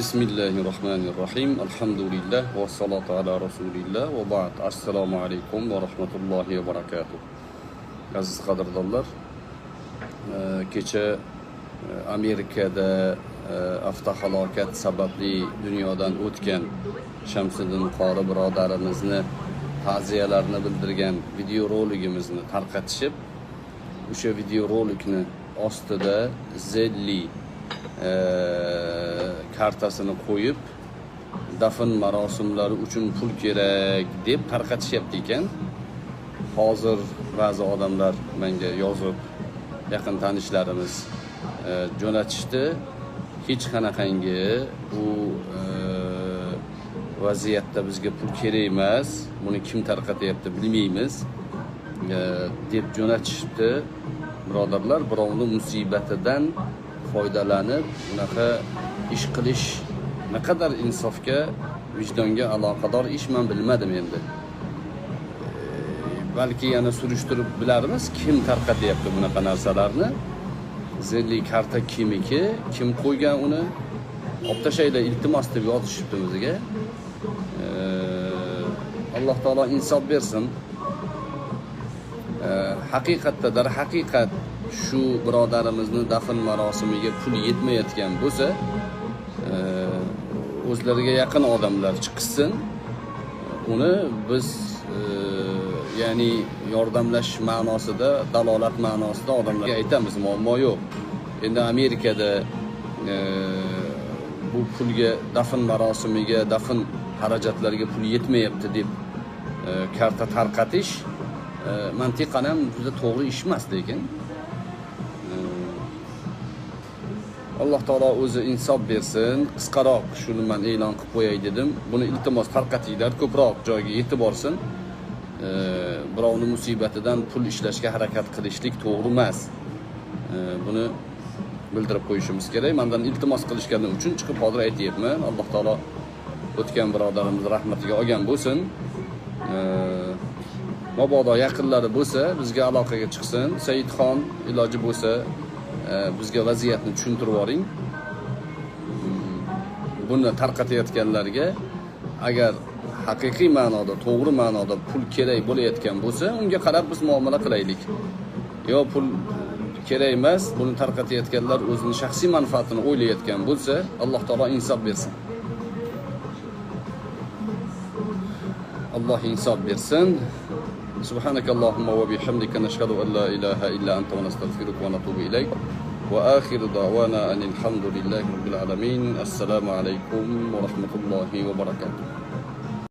bismillahi rohmanir rohim alhamdulillah vassalotu ala rasulilloh va ba'd. Assalomu alaykum va rahmatullohi va barakatuh. Aziz qadrdonlar e, kecha e, amerikada e, avtohalokat sababli dunyodan o'tgan shamsiddin qori birodarimizni ta'ziyalarini bildirgan videoroligimizni tarqatishib o'sha videorolikni ostida zelli kartasini qo'yib dafn marosimlari uchun pul kerak deb tarqatishyapti ekan. Hozir ba'zi odamlar menga yozib yaqin tanishlarimiz e, jo'natishdi. Hech qanaqangi bu e, vaziyatda bizga pul kerak emas. Buni kim tarqatyapti bilmaymiz. E, deb jo'natishibdi. Birodarlar birovni musibatidan foydalanib bunaqa ish qilish naqadar insofga vijdonga aloqador ish man bilmadim endi. Balki yana surishtirib bilarmiz kim tarqatyapti bunaqa narsalarni zilli karta kimniki kim qo'ygan uni. Olib tashlanglar iltimos deb yozishibdi bizga alloh taolo insof bersin haqiqatda darhaqiqat shu birodarimizni dafn marosimiga pul yetmayotgan bo'lsa o'zlariga yaqin odamlar chiqishsin uni biz e, ya'ni yordamlash ma'nosida dalolat ma'nosida odamlarga aytamiz. Muammo yo'q. Endi amerikada e, bu pulga dafn marosimiga dafn xarajatlariga pul yetmayapti deb e, karta tarqatish mantiqan ham juda to'g'ri ish emas lekin alloh taolo o'zi insof bersin. Qisqaroq shuni man e'lon qilib qo'yay dedim. Buni iltimos tarqatinglar ko'proq joyga yetib borsin. Birovni musibatidan pul ishlashga harakat qilishlik to'g'ri emas. Buni bildirib qo'yishimiz kerak. Mandan iltimos qilishgani uchun chiqib hozir aytyapman. Alloh taolo o'tgan birodarimizni rahmatiga olgan bo'lsin. Mabodo yaqinlari bo'lsa bizga aloqaga chiqsin. Saidxon iloji bo'lsa Э, bizga vaziyatni tushuntirib yuboring mm, buni tarqatayotganlarga agar haqiqiy ma'noda to'g'ri ma'noda pul kerak bo'layotgan bo'lsa unga qarab biz muomala qilaylik. Yo pul kerak emas buni tarqatayotganlar o'zini shaxsiy manfaatini o'ylayotgan bo'lsa alloh taolo insof bersin. Alloh insof bersin. سبحانك اللهم وبحمدك نشهد أن لا إله إلا أنت ونستغفرك ونتوب إليك. وآخر دعوانا أن الحمد لله رب العالمين. السلام عليكم ورحمة الله وبركاته.